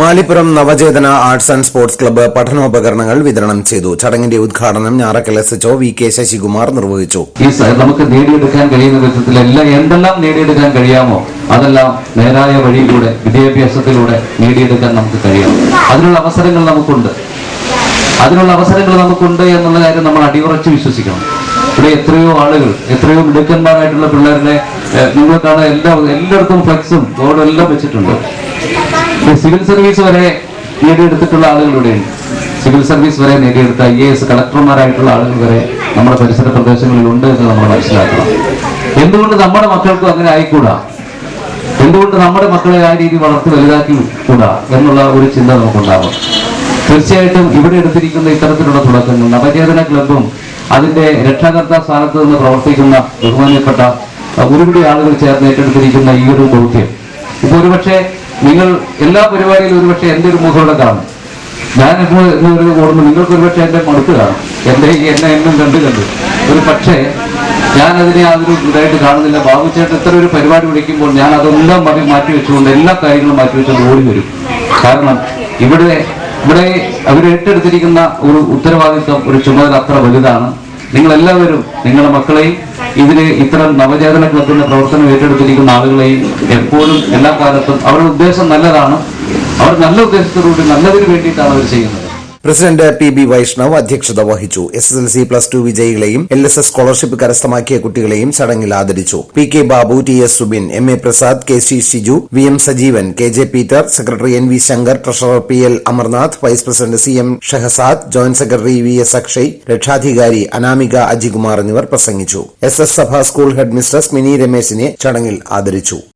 Malipuram Navachethana arts and sports club പഠനോപകരണങ്ങൾ വിതരണം ചെയ്തു. ചടങ്ങിന്റെ ഉദ്ഘാടനം Njarakkal S H O V K Sasikumar നിർവഹിച്ചു. നമുക്ക് നേടിയെടുക്കാൻ കഴിയുന്ന വിധത്തിൽ എല്ലാം എന്തെല്ലാം നേടിയെടുക്കാൻ കഴിയാമോ അതെല്ലാം നേരായ വഴിയിലൂടെ വിദ്യാഭ്യാസത്തിലൂടെ നേടിയെടുക്കാൻ നമുക്ക് കഴിയാം. അതിനുള്ള അവസരങ്ങൾ നമുക്കുണ്ട്. അതിനുള്ള അവസരങ്ങൾ നമുക്കുണ്ട് എന്നുള്ള കാര്യം നമ്മൾ അടിയുറച്ച് വിശ്വസിക്കണം. ഇവിടെ എത്രയോ ആളുകൾ എത്രയോ മിടുക്കന്മാരായിട്ടുള്ള പിള്ളേരുടെ നിങ്ങൾക്കാണ് എല്ലാ എല്ലായിടത്തും ഫ്ലെക്സും ബോർഡും എല്ലാം വെച്ചിട്ടുണ്ട്. സിവിൽ സർവീസ് വരെ നേടിയെടുത്തിട്ടുള്ള ആളുകളുടെ സിവിൽ സർവീസ് വരെ നേടിയെടുത്ത ഐ എ എസ് കളക്ടർമാരായിട്ടുള്ള ആളുകൾ വരെ നമ്മുടെ പരിസര പ്രദേശങ്ങളിൽ ഉണ്ട് എന്ന് നമ്മൾ മനസ്സിലാക്കണം. എന്തുകൊണ്ട് നമ്മുടെ മക്കൾക്കും അങ്ങനെ ആയിക്കൂടാ? എന്തുകൊണ്ട് നമ്മുടെ മക്കളെ ആ രീതി വളർത്തി വലുതാക്കി കൂടാ എന്നുള്ള ഒരു ചിന്ത നമുക്കുണ്ടാകും തീർച്ചയായിട്ടും ഇവിടെ എടുത്തിരിക്കുന്ന ഇത്തരത്തിലുള്ള തുടക്കങ്ങൾ നവചേതന ക്ലബും അതിന്റെ രക്ഷാകർത്താ സ്ഥാനത്ത് നിന്ന് പ്രവർത്തിക്കുന്ന ബഹുമാനപ്പെട്ട ഒരുപിടി ആളുകൾ ചേർന്ന് ഏറ്റെടുത്തിരിക്കുന്ന ഈ ഒരു ദൗത്യം. ഇപ്പൊ ഒരുപക്ഷെ നിങ്ങൾ എല്ലാ പരിപാടിയിലും ഒരുപക്ഷെ എന്റെ ഒരു മുഖം ഇവിടെ കാണും. ഞാൻ ഒരു ഓർമ്മ നിങ്ങൾക്ക് ഒരുപക്ഷെ എന്റെ മടുത്ത് കാണും. എന്റെ ഈ എന്നെ എന്നും കണ്ടു കണ്ടു. ഒരു പക്ഷേ ഞാൻ അതിനെ അതൊരു ഇതായിട്ട് കാണുന്നില്ല. ബാബു ചേട്ടൻ ഇത്ര ഒരു പരിപാടി വിളിക്കുമ്പോൾ ഞാൻ അതെല്ലാം മതി മാറ്റി വെച്ചുകൊണ്ട് എല്ലാ കാര്യങ്ങളും മാറ്റി വെച്ചുകൊണ്ട് ഓടി വരും. കാരണം ഇവിടെ ഇവിടെ അവർ ഏറ്റെടുത്തിരിക്കുന്ന ഒരു ഉത്തരവാദിത്വം ഒരു ചുമതല അത്ര വലുതാണ്. നിങ്ങളെല്ലാവരും നിങ്ങളുടെ മക്കളെയും ഇതിന് ഇത്തരം നവചേതന ക്ലബിന്റെ പ്രവർത്തനം ഏറ്റെടുത്തിരിക്കുന്ന ആളുകളെയും എപ്പോഴും എല്ലാ കാലത്തും അവരുടെ ഉദ്ദേശം നല്ലതാണ്. അവർ നല്ല ഉദ്ദേശത്തോടുകൂടി നല്ലതിന് വേണ്ടിയിട്ടാണ് അവർ ചെയ്യുന്നത്. പ്രസിഡന്റ് പി ബി വൈഷ്ണവ് അധ്യക്ഷത വഹിച്ചു. S S L C plus two വിജയികളെയും L S S scholarship കരസ്ഥമാക്കിയ കുട്ടികളെയും ചടങ്ങിൽ ആദരിച്ചു. P K Babu T S Subin M A Prasad K C Shiju V M Sajeevan K J Peter secretary N V Shankar treasurer P L Amarnath vice president C M Shehazad joint secretary V S Akshay രക്ഷാധികാരി അനാമിക അജികുമാർ എന്നിവർ പ്രസംഗിച്ചു. S S Sabha school head mistress Mini രമേശിനെ ചടങ്ങിൽ ആദരിച്ചു.